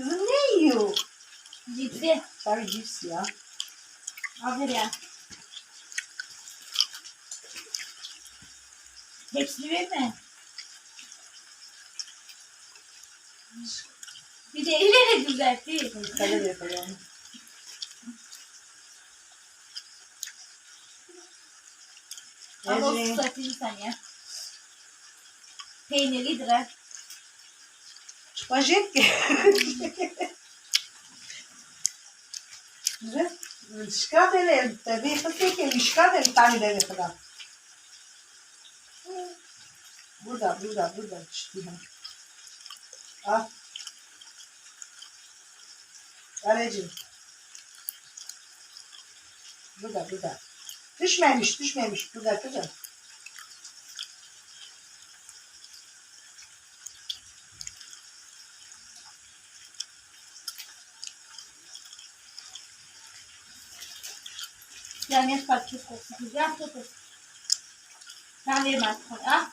Kızım ne yiyor? Ciddi. Tabii cips ya. Aferin. Hepsini verme. Bir de elleri düzeltti. Kalem yapalım. Ama o düzeltti sen ya. Peynirlidir ha. Spagetti. Güzel. Scatele, devi sapere che gli scatole tali deve fare. Burada, burada, burada. Çıktı. Al. Alecim. Burada, burada. Düşmemiş, düşmemiş. Burada kızım. Ya ne fark etsin. Güzel tutun. Sen verme artık. Ha? Şşş. Ha?